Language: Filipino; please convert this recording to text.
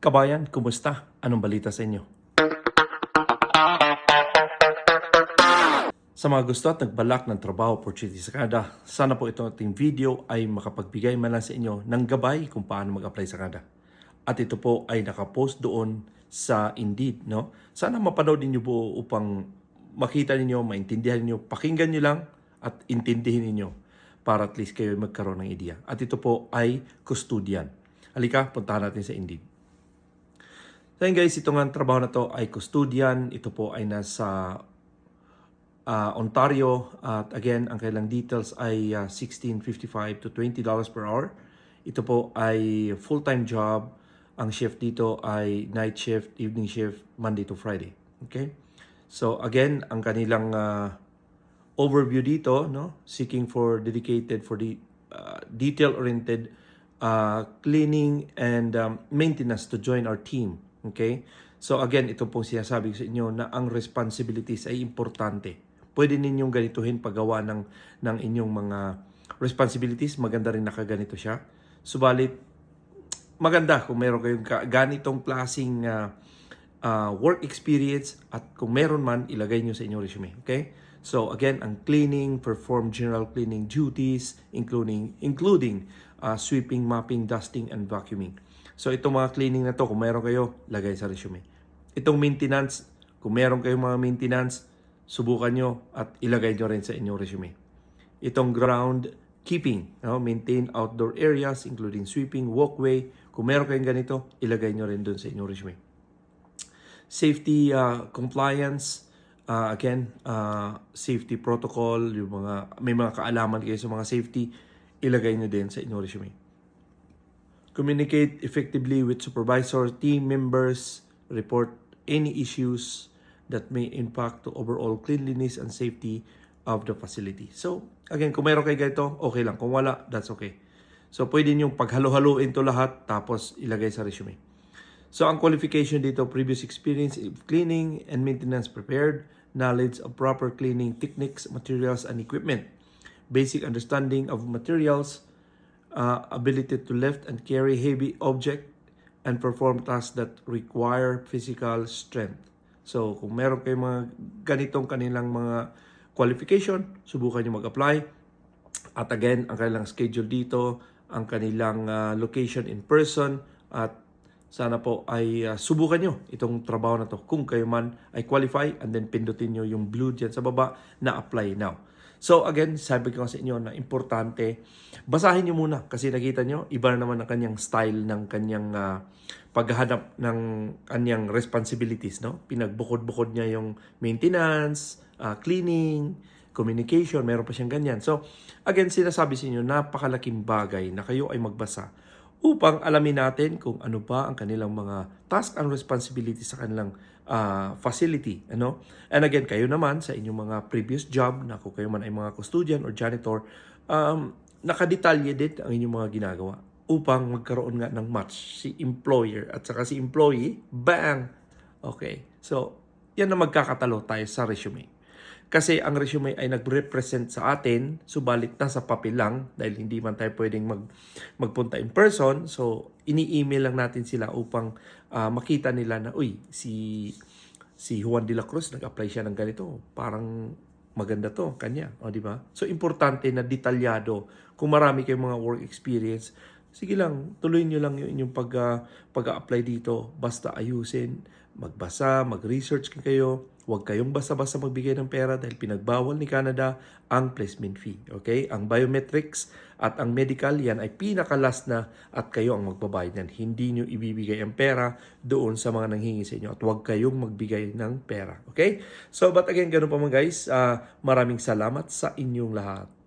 Kabayan, kumusta? Anong balita sa inyo? Sa mga gusto at nagbalak ng trabaho opportunity sa Canada, sana po itong ating video ay makapagbigay man lang sa inyo ng gabay kung paano mag-apply sa Canada. At ito po ay nakapost doon sa Indeed. No? Sana mapanood ninyo po upang makita ninyo, maintindihan ninyo, pakinggan nyo lang at intindihin ninyo para at least kayo magkaroon ng idea. At ito po ay custodian. Halika, puntahan natin sa Indeed. So yun guys, itong trabaho na to ay custodian. Ito po ay nasa uh, Ontario. At again, ang kailang details ay uh, 16.55 to 20 dollars per hour. Ito po ay full-time job. Ang shift dito ay night shift, evening shift, Monday to Friday. Okay? So again, ang kanilang uh, overview dito, no? Seeking for dedicated for the uh, detail-oriented uh, cleaning and um, maintenance to join our team. Okay? So again, ito pong sinasabi ko sa inyo na ang responsibilities ay importante. Pwede ninyong ganituhin paggawa ng, ng inyong mga responsibilities. Maganda rin nakaganito siya. Subalit, maganda kung meron kayong ka- ganitong klaseng uh, uh, work experience at kung meron man, ilagay nyo sa inyong resume. Okay? So again, ang cleaning, perform general cleaning duties, including including uh, sweeping, mopping, dusting, and vacuuming. So itong mga cleaning na to, kung meron kayo, lagay sa resume. Itong maintenance, kung meron kayong mga maintenance, subukan nyo at ilagay nyo rin sa inyong resume. Itong ground keeping, no? maintain outdoor areas including sweeping, walkway. Kung meron kayong ganito, ilagay nyo rin dun sa inyong resume. Safety uh, compliance, uh, again, uh, safety protocol, yung mga, may mga kaalaman kayo sa mga safety, ilagay nyo din sa inyong resume. Communicate effectively with supervisor, team members, report any issues that may impact to overall cleanliness and safety of the facility. So, again, kung meron kayo ganito, okay lang. Kung wala, that's okay. So, pwede nyo paghalo-haloin to lahat tapos ilagay sa resume. So, ang qualification dito, previous experience in cleaning and maintenance prepared, knowledge of proper cleaning techniques, materials, and equipment, basic understanding of materials, uh, ability to lift and carry heavy object, and perform tasks that require physical strength. So, kung meron kayong mga ganitong kanilang mga qualification, subukan nyo mag-apply. At again, ang kanilang schedule dito, ang kanilang uh, location in person, at sana po ay uh, subukan nyo itong trabaho na to kung kayo man ay qualify and then pindutin nyo yung blue dyan sa baba na apply now. So again, sabi ko sa inyo na importante, basahin nyo muna kasi nakita nyo, iba na naman ang kanyang style ng kanyang uh, paghahanap ng kanyang responsibilities. No? Pinagbukod-bukod niya yung maintenance, uh, cleaning, communication, meron pa siyang ganyan. So again, sinasabi sa inyo, napakalaking bagay na kayo ay magbasa upang alamin natin kung ano ba ang kanilang mga task and responsibility sa kanilang uh, facility. Ano? And again, kayo naman sa inyong mga previous job na kung kayo man ay mga custodian or janitor, um, nakadetalye din ang inyong mga ginagawa upang magkaroon nga ng match si employer at saka si employee, bang! Okay. So, yan na magkakatalo tayo sa resume. Kasi ang resume ay nag-represent sa atin, subalit nasa papel lang dahil hindi man tayo pwedeng mag, magpunta in person. So, ini-email lang natin sila upang uh, makita nila na, uy, si, si Juan de la Cruz nag-apply siya ng ganito. Parang maganda to, kanya. O, di ba? So, importante na detalyado. Kung marami kayong mga work experience, sige lang, tuloy nyo lang yung inyong pag, uh, pag-apply dito. Basta ayusin, magbasa, mag-research kayo. Huwag kayong basta-basta magbigay ng pera dahil pinagbawal ni Canada ang placement fee. Okay? Ang biometrics at ang medical, yan ay pinakalas na at kayo ang magbabayad yan. Hindi nyo ibibigay ang pera doon sa mga nanghingi sa inyo at huwag kayong magbigay ng pera. Okay? So, but again, ganun pa mga guys, uh, maraming salamat sa inyong lahat.